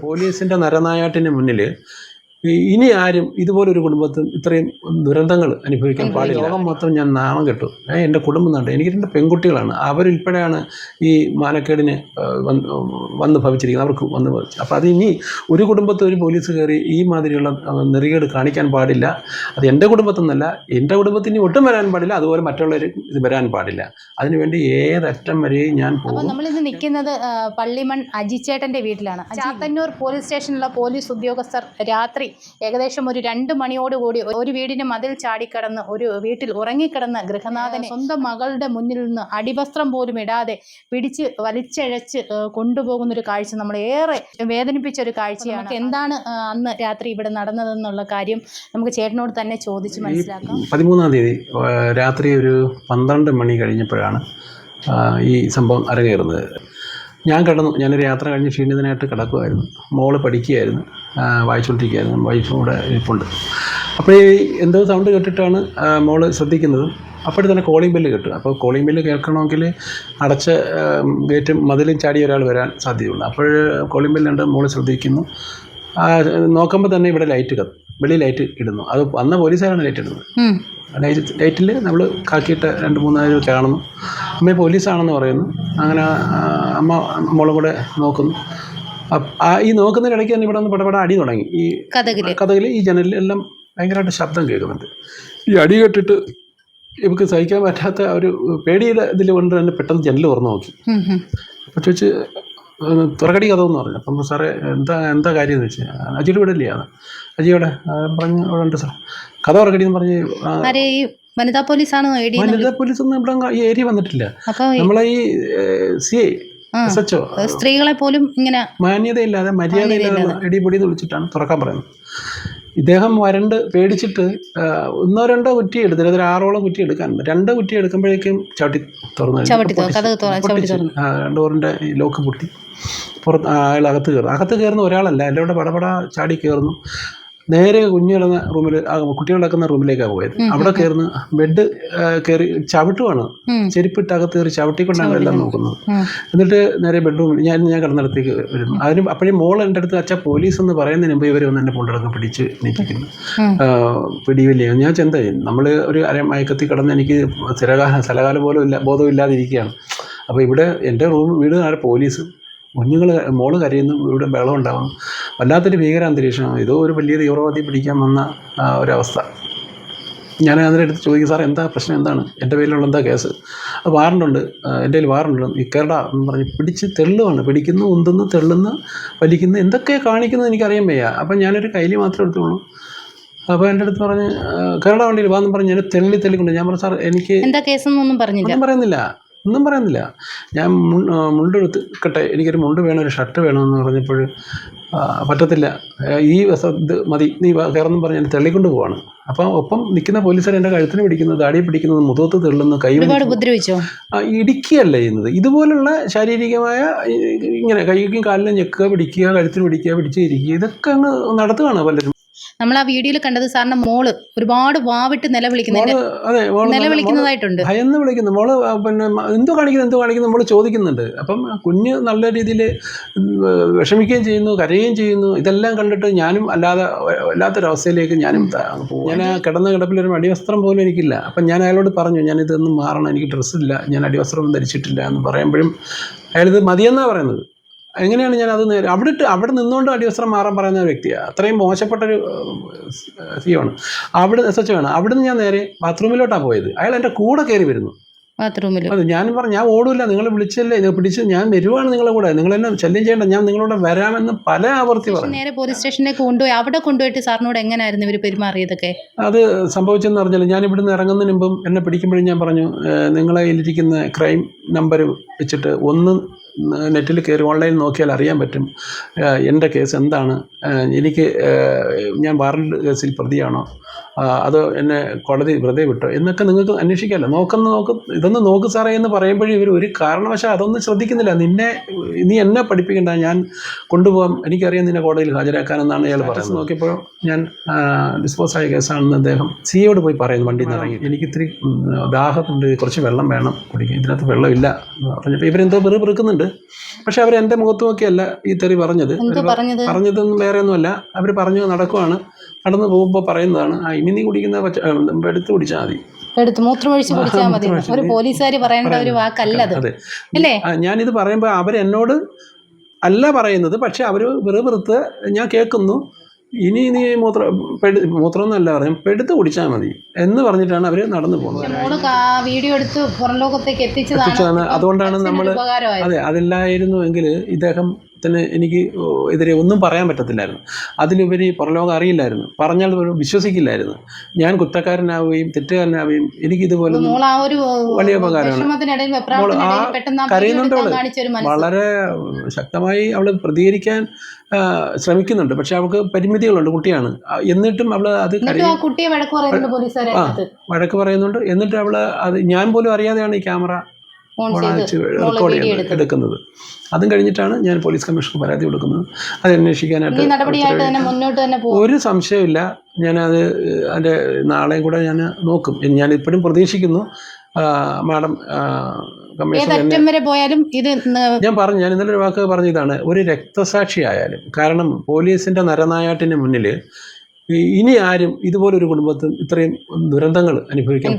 പോലീസിന്റെ നരനായാട്ടിന് മുന്നിൽ ഇനി ആരും ഇതുപോലൊരു കുടുംബത്തിൽ ഇത്രയും ദുരന്തങ്ങൾ അനുഭവിക്കാൻ പാടില്ല. ലോകം മാത്രം ഞാൻ നാമം കെട്ടു. ഞാൻ എന്റെ കുടുംബം നണ്ട് എനിക്ക് രണ്ട് പെൺകുട്ടികളാണ്. അവരുൾപ്പെടെയാണ് ഈ മാനക്കേടിന് വന്ന് വന്ന് ഭവിച്ചിരിക്കുന്നത്. അവർക്ക് വന്ന് ഭവിച്ചു. അപ്പോൾ അത് ഇനി ഒരു കുടുംബത്തെ ഒരു പോലീസ് കയറി ഈ മാതിരിയുള്ള നെറികേട് കാണിക്കാൻ പാടില്ല. അത് എന്റെ കുടുംബത്തിൽ നിന്നല്ല എന്റെ കുടുംബത്തിന് ഒട്ടും വരാൻ പാടില്ല. അതുപോലെ മറ്റുള്ളവർ ഇത് വരാൻ പാടില്ല. അതിനുവേണ്ടി ഏതറ്റം വരെയും ഞാൻ നമ്മളിന്ന് പോകും. നമ്മളിന്ന് നിൽക്കുന്നത് പള്ളിമൺ അജിച്ചേട്ടന്റെ വീട്ടിലാണ്. ചാത്തന്നൂർ പോലീസ് സ്റ്റേഷനിലുള്ള പോലീസ് ഉദ്യോഗസ്ഥർ രാത്രി ഏകദേശം ഒരു രണ്ട് മണിയോടുകൂടി ഒരു വീടിന് മതിൽ ചാടിക്കടന്ന് ഒരു വീട്ടിൽ ഉറങ്ങിക്കിടന്ന ഗൃഹനാഥനെ സ്വന്തം മകളുടെ മുന്നിൽ നിന്ന് അടിവസ്ത്രം പോലും ഇടാതെ പിടിച്ച് വലിച്ചഴച്ച് കൊണ്ടുപോകുന്ന ഒരു കാഴ്ച നമ്മൾ ഏറെ വേദനിപ്പിച്ച ഒരു കാഴ്ചയാണ്. നമുക്ക് എന്താണ് അന്ന് രാത്രി ഇവിടെ നടന്നതെന്നുള്ള കാര്യം നമുക്ക് ചേട്ടനോട് തന്നെ ചോദിച്ച് മനസ്സിലാക്കാം. പതിമൂന്നാം തീയതി രാത്രി ഒരു പന്ത്രണ്ട് മണി കഴിഞ്ഞപ്പോഴാണ് ഈ സംഭവം അരങ്ങേറുന്നത്. ഞാൻ കിടന്നു. ഞാനൊരു യാത്ര കഴിഞ്ഞ് ക്ഷീണിതനായിട്ട് കിടക്കുമായിരുന്നു മോൾ പഠിക്കുകയായിരുന്നു. വായിച്ചുകൊണ്ടിരിക്കുകയായിരുന്നു. വൈഫും കൂടെ ഇരിപ്പുണ്ട്. അപ്പോൾ ഈ എന്തോ സൗണ്ട് കേട്ടിട്ടാണ് മോൾ ശ്രദ്ധിക്കുന്നത്. അപ്പോഴും തന്നെ കോളിംഗ് ബെല്ല് കിട്ടും. അപ്പോൾ കോളിംഗ് ബെല്ല് കേൾക്കണമെങ്കിൽ അടച്ച ഗേറ്റും മതിലും ചാടി ഒരാൾ വരാൻ സാധ്യതയുണ്ട്. അപ്പോൾ കോളിംഗ് ബെല്ലുണ്ട് മോൾ ശ്രദ്ധിക്കുന്നു. നോക്കുമ്പോൾ തന്നെ ഇവിടെ ലൈറ്റ് കത്തും. വെളി ലൈറ്റ് ഇടുന്നു. അത് വന്ന പോലീസുകാരാണ് ലൈറ്റ് ഇടുന്നത്. ലൈറ്റ് ലൈറ്റിൽ നമ്മൾ കാക്കിയിട്ട് രണ്ട് മൂന്നായിരം കാണുന്നു. അമ്മ പോലീസാണെന്ന് പറയുന്നു. അങ്ങനെ അമ്മ മോളും കൂടെ നോക്കുന്നു. ആ ഈ നോക്കുന്നതിനിടയ്ക്ക് തന്നെ ഇവിടെ നിന്ന് പടപട അടി തുടങ്ങി. ഈ കഥകിൽ ഈ ജനലിലെല്ലാം ഭയങ്കരമായിട്ട് ശബ്ദം കേൾക്കുന്നുണ്ട്. ഈ അടി കേട്ടിട്ട് ഇവർക്ക് സഹിക്കാൻ പറ്റാത്ത ഒരു പേടിയുടെ ഇതിൽ കൊണ്ട് തന്നെ പെട്ടെന്ന് ജനൽ തുറന്നു നോക്കി. അപ്പോൾ ചോദിച്ച് "ഏഹ്, കഥ എന്ന് പറഞ്ഞു അപ്പം സാറേ എന്താ എന്താ കാര്യം എന്ന് വെച്ചാൽ അജിയുടെ വിടില്ലേ ഇല്ലേ അത്? അജിയോടെ പറഞ്ഞു അവിടെ ഉണ്ട് സാർ കഥ തുറക്കടി എന്ന് പറഞ്ഞ് വനിതാ പോലീസാണ് ആണ് വനിതാ പോലീസ് ഒന്നും ഇവിടെ ഈ ഏരിയ വന്നിട്ടില്ല. നമ്മളെ ഈ സി ഐ എസ് എച്ച് സ്ത്രീകളെ പോലും ഇങ്ങനെ മാന്യതയില്ലാതെ മര്യാദയില്ലാതെ എടിപൊടി എന്ന് വിളിച്ചിട്ടാണ് തുറക്കാൻ പറയുന്നത്. ഇദ്ദേഹം വരണ്ട് പേടിച്ചിട്ട് ഒന്നോ രണ്ടോ കുറ്റി എടുത്തില്ല അതൊരു ആറോളം കുറ്റി എടുക്കാനുണ്ട് രണ്ടോ കുറ്റി എടുക്കുമ്പോഴേക്കും ചവിട്ടി തുറന്നു. ഡോറിന്റെ ലോക്ക് പൊട്ടി. പുറത്ത് അയാൾ അകത്ത് കയറും അകത്ത് കയറുന്ന ഒരാളല്ല. എന്റെ കൂടെ പടപട ചാടി കയറുന്നു. നേരെ കുഞ്ഞു കിടന്ന റൂമിൽ കുട്ടികൾ കിടക്കുന്ന റൂമിലേക്കാണ് പോയത്. അവിടെ കയറുന്ന ബെഡ് കയറി ചവിട്ടുവാണ്. ചെരുപ്പിട്ട് അകത്ത് കയറി ചവിട്ടിക്കൊണ്ടാണ് എല്ലാം നോക്കുന്നത്. എന്നിട്ട് നേരെ ബെഡ്റൂമിൽ ഞാൻ ഞാൻ കിടന്നിടത്തേക്ക് വരുന്നു. അതിന് അപ്പോഴും മോൾ എന്റെ അടുത്ത് അച്ഛാ പോലീസ് എന്ന് പറയുന്നതിന് മുമ്പ് ഇവർ വന്ന് എന്നെ കൊണ്ടിടങ്ങ് പിടിച്ച് നീക്കിക്കുന്നു ഉം. പിടിവില്ല. ഞാൻ ചെന്ത നമ്മൾ ഒരു അര മയക്കത്തിൽ കിടന്ന് എനിക്ക് സ്ഥിരകാല സ്ഥലകാലം പോലും ഇല്ല ബോധമില്ലാതിരിക്കുകയാണ്. അപ്പോൾ ഇവിടെ എന്റെ റൂം വീട് പോലീസ് കുഞ്ഞുങ്ങൾ മോൾ കരയുന്നു ഇവിടെ ബഹളം ഉണ്ടാവും. വല്ലാത്തൊരു ഭീകരാന്തരീക്ഷമാണ് ഇതോ ഒരു വലിയ തീവ്രവാദി പിടിക്കാൻ വന്ന ഒരവസ്ഥ. ഞാൻ അതിന്റെ അടുത്ത് ചോദിക്കും സാർ എന്താ പ്രശ്നം? എന്താണ്? എന്റെ പേരിലുള്ള എന്താ കേസ്? വാറണ്ടുണ്ട്. എന്റെ കയ്യിൽ വാറണ്ടുണ്ട്. ഈ കേരള എന്ന് പറഞ്ഞ് പിടിച്ച് തെള്ളുവാണ്. പിടിക്കുന്നു ഉന്തുന്നു തെള്ളുന്നു വലിക്കുന്നു എന്തൊക്കെ കാണിക്കുന്നത് എനിക്കറിയാൻ വയ്യ. അപ്പം ഞാനൊരു കയ്യിൽ മാത്രം എടുത്തുള്ളൂ. അപ്പോൾ എന്റെ അടുത്ത് പറഞ്ഞ് കേരള വണ്ടിയിൽ വാന്ന് പറഞ്ഞ് ഞാൻ തെള്ളി തെള്ളിക്കൊണ്ട് ഞാൻ പറഞ്ഞു സാർ എനിക്ക് എന്താ കേസെന്നൊന്നും പറഞ്ഞില്ല. ഒന്നും പറയുന്നില്ല. ഒന്നും പറയുന്നില്ല. ഞാൻ മുണ്ട് എടുക്കട്ടെ എനിക്കൊരു മുണ്ട് വേണം ഒരു ഷർട്ട് വേണമെന്ന് പറഞ്ഞപ്പോൾ പറ്റത്തില്ല. ഈ ഇത് മതി. നീ കയറെന്നും പറഞ്ഞ് എന്നെ തള്ളിക്കൊണ്ട് പോവാണ്. അപ്പം ഒപ്പം നിൽക്കുന്ന പോലീസുകാർ എന്റെ കഴുത്തിന് പിടിക്കുന്നത് ദാടി പിടിക്കുന്നത് മുഖത്ത് തെള്ളുന്നു കൈ ഉപദ്രവിച്ചോ? ഇടിക്കുകയല്ല ചെയ്യുന്നത്. ഇതുപോലുള്ള ശാരീരികമായ ഇങ്ങനെ കൈക്കും കാലിലും ഞെക്കുക പിടിക്കുക കഴുത്തിന് പിടിക്കുക പിടിച്ച് ഇരിക്കുക ഇതൊക്കെ അങ്ങ് നടത്തുകയാണ് പലരും. നമ്മൾ ആ വീഡിയോയിൽ കണ്ടത് സാറിന്റെ മോൾ ഒരുപാട് വാവിട്ട് നിലവിളിക്കുന്നുണ്ട് നിലവിളിക്കുന്നതായിട്ടുണ്ട്. ഭയന്ന് വിളിക്കുന്നു. മോൾ പിന്നെ എന്തോ കാണിക്കുന്നു എന്തോ കാണിക്കുന്നു നമ്മൾ ചോദിക്കുന്നുണ്ട്. അപ്പം കുഞ്ഞ് നല്ല രീതിയിൽ വിഷമിക്കുകയും ചെയ്യുന്നു കരയുകയും ചെയ്യുന്നു. ഇതെല്ലാം കണ്ടിട്ട് ഞാനും അല്ലാതെ വല്ലാത്തൊരവസ്ഥയിലേക്ക് ഞാനും പോകും ഞാൻ കിടന്ന കിടപ്പിൽ ഒരു അടിവസ്ത്രം പോലും എനിക്കില്ല. അപ്പം ഞാൻ അയാളോട് പറഞ്ഞു ഞാൻ ഇതൊന്നും മാറണം എനിക്ക് ഡ്രസ്സില്ല ഞാൻ അടിവസ്ത്രം ധരിച്ചിട്ടില്ല എന്ന് പറയുമ്പോഴും അയാളിത് മതിയെന്നാണ് പറയുന്നത്. എങ്ങനെയാണ് ഞാൻ അത് നേരെ അവിടെ ഇട്ട് അവിടെ നിന്നുകൊണ്ട് അടിവസ്ത്രം മാറാൻ പറയുന്ന ഒരു വ്യക്തിയാണ് അത്രയും മോശപ്പെട്ടൊരു സിയാണ്. അവിടെ എസ് എച്ച് ആണ് നിന്ന് ഞാൻ നേരെ ബാത്റൂമിലോട്ടാണ് പോയത്. അയാൾ എന്റെ കൂടെ കയറി വരുന്നു. ബാത്റൂമിൽ അത് ഞാൻ പറഞ്ഞു ഞാൻ ഓടില്ല നിങ്ങൾ വിളിച്ചല്ലേ? ഇത് പിടിച്ച് ഞാൻ വരുവാണ് നിങ്ങളുടെ കൂടെ. നിങ്ങൾ എന്നെ ശല്യം ചെയ്യേണ്ട. ഞാൻ നിങ്ങളോട് വരാമെന്ന് പല ആവർത്തി പറഞ്ഞു. നേരെ പോലീസ് സ്റ്റേഷനിലേക്ക് കൊണ്ടുപോയി. അവിടെ കൊണ്ടുപോയിട്ട് സാറിനോട് എങ്ങനെയായിരുന്നു ഇവർ പെരുമാറിയതൊക്കെ? അത് സംഭവിച്ചെന്ന് പറഞ്ഞാൽ ഞാൻ ഇവിടുന്ന് ഇറങ്ങുന്നതിന് മുമ്പും എന്നെ പിടിക്കുമ്പോഴും ഞാൻ പറഞ്ഞു നിങ്ങളെ ഇരിക്കുന്ന ക്രൈം നമ്പർ വെച്ചിട്ട് ഒന്ന് നെറ്റിൽ കയറി ഓൺലൈനിൽ നോക്കിയാൽ അറിയാൻ പറ്റും. എന്റെ കേസ് എന്താണ്? എനിക്ക് ഞാൻ വാറണ്ട് കേസിൽ പ്രതിയാണോ? അത് എന്നെ കോടതി വെറുതെ വിട്ടോ? എന്നൊക്കെ നിങ്ങൾക്ക് അന്വേഷിക്കാമല്ലോ. നോക്കുന്ന നോക്ക് ഇതൊന്ന് നോക്ക് സാറേ എന്ന് പറയുമ്പോഴും ഇവർ ഒരു കാരണവശാൽ അതൊന്നും ശ്രദ്ധിക്കുന്നില്ല. നിന്നെ നീ എന്നെ പഠിപ്പിക്കേണ്ട. ഞാൻ കൊണ്ടുപോകാം. എനിക്കറിയാം നിന്നെ കോടതിയിൽ ഹാജരാക്കാനെന്നാണ് അയാൾ പറയുന്നത്. നോക്കിയപ്പോൾ ഞാൻ ഡിസ്പോസ് ആയ കേസാണെന്ന് അദ്ദേഹം സിയോട് പോയി പറയുന്നു വണ്ടിയിൽ നിന്ന് ഇറങ്ങി എനിക്കിത്തിരി ഇത്തിരി ദാഹത്തുണ്ട് കുറച്ച് വെള്ളം വേണം കുടിക്കാൻ. ഇതിനകത്ത് വെള്ളമില്ല പറഞ്ഞപ്പോൾ ഇവരെന്തോ വെറു പെറുക്കുന്നുണ്ട് പക്ഷെ അവർ എന്റെ മുഖത്ത് നോക്കിയല്ല ഈ തെറി പറഞ്ഞത്. പറഞ്ഞതൊന്നും വേറെ ഒന്നുമല്ല അവർ പറഞ്ഞു നടക്കുവാണ്. നടന്നു പോകുമ്പോൾ പറയുന്നതാണ് ആ ഇനി നീ കുടിക്കുന്ന എടുത്ത് കുടിച്ചാൽ മതി. എടുത്ത് മൂത്രമൊഴിച്ച് കുടിച്ചാൽ മതി. ഒരു പോലീസുകാർ പറയേണ്ട ഒരു വാക്കല്ല അത്. അല്ലേ? ഞാനിത് പറയുമ്പോൾ അവരെന്നോട് അല്ല പറയുന്നത്. പക്ഷെ അവർ വെറുതെ ഞാൻ കേൾക്കുന്നു. ഇനി നീ മൂത്ര മൂത്രം മൂത്രമൊന്നുമല്ല പറയും പെടുത്ത് കുടിച്ചാൽ മതി എന്ന് പറഞ്ഞിട്ടാണ് അവർ നടന്നു പോകുന്നത് വീഡിയോ എടുത്ത് പുറം ലോകത്തേക്ക് എത്തിച്ചതാണ്. അതുകൊണ്ടാണ് നമ്മൾ നമ്മൾ അതെ അതില്ലായിരുന്നു എങ്കിൽ ഇദ്ദേഹത്തിന് എനിക്ക് എതിരെ ഒന്നും പറയാൻ പറ്റത്തില്ലായിരുന്നു. അതിലുപരി പുറലോകം അറിയില്ലായിരുന്നു. പറഞ്ഞാൽ പോലും വിശ്വസിക്കില്ലായിരുന്നു. ഞാൻ കുറ്റക്കാരനാവുകയും തെറ്റുകാരനാവുകയും എനിക്കിതുപോലെ വലിയ ഉപകാരമാണ്. കരയുന്നുണ്ടോ ആ വളരെ ശക്തമായി അവൾ പ്രതികരിക്കാൻ ശ്രമിക്കുന്നുണ്ട്. പക്ഷെ അവൾക്ക് പരിമിതികളുണ്ട്. കുട്ടിയാണ്. എന്നിട്ടും അവൾ അത് വഴക്ക് പറയുന്നുണ്ട് പോലീസുകാരെ വഴക്ക് പറയുന്നുണ്ട്. എന്നിട്ട് അവൾ അത് ഞാൻ പോലും അറിയാതെയാണ് ഈ ക്യാമറ റെക്കോർഡ് ചെയ്യുന്നത് എടുക്കുന്നത്. അതും കഴിഞ്ഞിട്ടാണ് ഞാൻ പോലീസ് കമ്മീഷണർക്ക് പരാതി കൊടുക്കുന്നത്. അത് അന്വേഷിക്കാനായിട്ട് ഒരു സംശയമില്ല ഞാൻ അത് അതിന്റെ നാളെയും കൂടെ ഞാൻ നോക്കും. ഞാൻ ഇപ്പോഴും പ്രതീക്ഷിക്കുന്നു. മാഡം കമ്മീഷൻ വരെ പോയാലും ഇത് ഞാൻ പറഞ്ഞു ഞാൻ ഇന്നലെ ഒരു വാക്ക് പറഞ്ഞ ഇതാണ് ഒരു രക്തസാക്ഷി ആയാലും കാരണം പോലീസിന്റെ നരനായാട്ടിന് മുന്നിൽ ഇനി ആരും ഇതുപോലൊരു കുടുംബത്തിൽ ഇത്രയും ദുരന്തങ്ങൾ അനുഭവിക്കാൻ